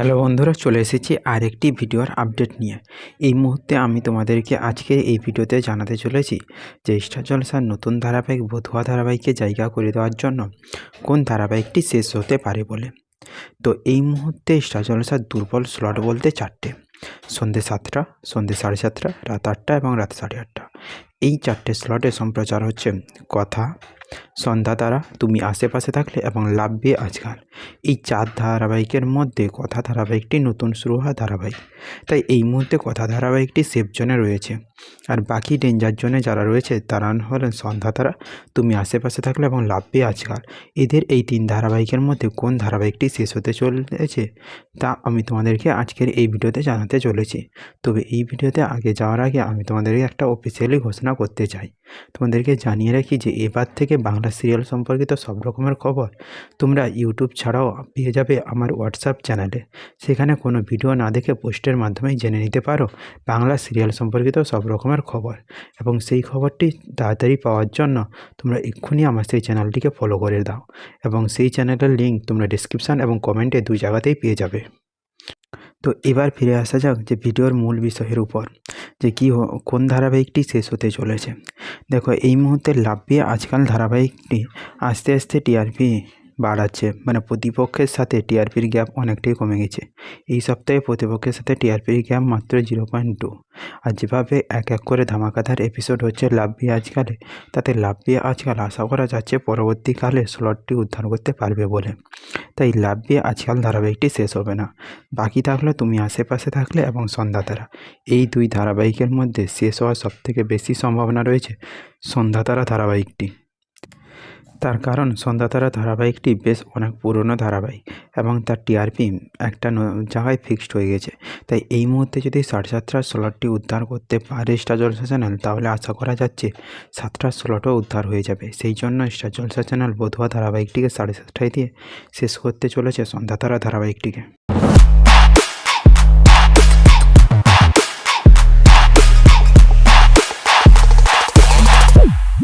Hello বন্ধুরা, চলে এসেছি আরেকটি ভিডিওর আপডেট নিয়ে। এই মুহূর্তে আমি তোমাদেরকে আজকে এই ভিডিওতে জানাতে চলেছি যে স্টার জলসার নতুন ধারাবাহিক বধুয়া ধারাবাহিককে জায়গা করে দেওয়ার জন্য কোন ধারাবাহিকটি শেষ হতে পারে বলে। তো এই মুহূর্তে স্টার জলসার দুর্বল স্লট বলতে চারটে। সন্ধ্যে সাতটা সন্ধ্যে সাড়ে সাতটা, রাত আটটা এবং রাত সাড়ে আটটা। এই চারটে স্লটে সম্প্রচার হচ্ছে কথা সন্ধ্যা তারা তুমি আশেপাশে থাকলে এবং লাভবে আজকাল। এই চার ধারাবাহিকের মধ্যে কথা ধারাবাহিকটি নতুন শুরু হওয়া ধারাবাহিক। তাই এই মুহূর্তে কথা ধারাবাহিকটি সেফ জোনে রয়েছে। আর বাকি ডেঞ্জার জোনে যারা রয়েছে, তারা হলেন সন্ধ্যা তারা তুমি আশেপাশে থাকলে এবং লাভবে আজকাল। এদের এই তিন ধারাবাহিকের মধ্যে কোন ধারাবাহিকটি শেষ হতে চলেছে, তা আমি তোমাদেরকে আজকের এই ভিডিওতে জানাতে চলেছি। তবে এই ভিডিওতে আগে যাওয়ার আগে আমি তোমাদেরকে একটা অফিসিয়ালি ঘোষণা করতে চাই। তোমাদেরকে জানিয়ে রাখি যে এবার থেকে বাংলা সিরিয়াল সম্পর্কিত সব রকমের খবর তোমরা ইউটিউব ছাড়াও পেয়ে যাবে আমার হোয়াটসঅ্যাপ চ্যানেলে। সেখানে কোনো ভিডিও না দেখে পোস্টের মাধ্যমেই জেনে নিতে পারো বাংলা সিরিয়াল সম্পর্কিত সব রকমের খবর। এবং সেই খবরটি তাড়াতাড়ি পাওয়ার জন্য তোমরা এক্ষুনি আমার সেই চ্যানেলটিকে ফলো করে দাও এবং সেই চ্যানেলের লিঙ্ক তোমরা ডিসক্রিপশান এবং কমেন্টে দুই জায়গাতেই পেয়ে যাবে। তো এবার ফিরে আসা যাক যে ভিডিওর মূল বিষয়ের উপর। যে কী কোন ধারাবাহিকটি শেষ হতে চলেছে। দেখো, এই মুহূর্তে লাভ্যে আজকাল ধারাবাহিকটি আস্তে আস্তে টিআরপি বাড়াচ্ছে। মানে প্রতিপক্ষের সাথে টিআরপির গ্যাপ অনেকটাই কমে গেছে। এই সপ্তাহে প্রতিপক্ষের সাথে টিআরপির গ্যাপ মাত্র জিরো পয়েন্ট টু আর যেভাবে এক এক করে ধামাকাধার এপিসোড হচ্ছে লাভ্যে আজকালে, তাতে লাভ্যে আজকাল আশা করা যাচ্ছে পরবর্তীকালে স্লটটি উদ্ধার করতে পারবে বলে। তাই লাভ্যে আজকাল ধারাবাহিকটি শেষ হবে না। বাকি থাকলে তুমি আশেপাশে থাকলে এবং সন্ধ্যা তারা। এই দুই ধারাবাহিকের মধ্যে শেষ হওয়ার সবথেকে বেশি সম্ভাবনা রয়েছে সন্ধ্যা তারা ধারাবাহিকটি। তার কারণ সন্ধ্যাতারা ধারাবাহিকটি বেশ অনেক পুরনো ধারাবাহিক এবং তার টিআরপি একটা জায়গায় ফিক্সড হয়ে গেছে। তাই এই মুহূর্তে যদি সাড়ে সাতটার স্লটটি উদ্ধার করতে পারে স্টার জলসা চ্যানেল তাহলে আশা করা যাচ্ছে সাতটার স্লটও উদ্ধার হয়ে যাবে। সেই জন্য স্টার জলসা চ্যানেল বধুয়া ধারাবাহিকটিকে সাড়ে সাতটায় দিয়ে শেষ করতে চলেছে সন্ধ্যাতারা ধারাবাহিকটিকে।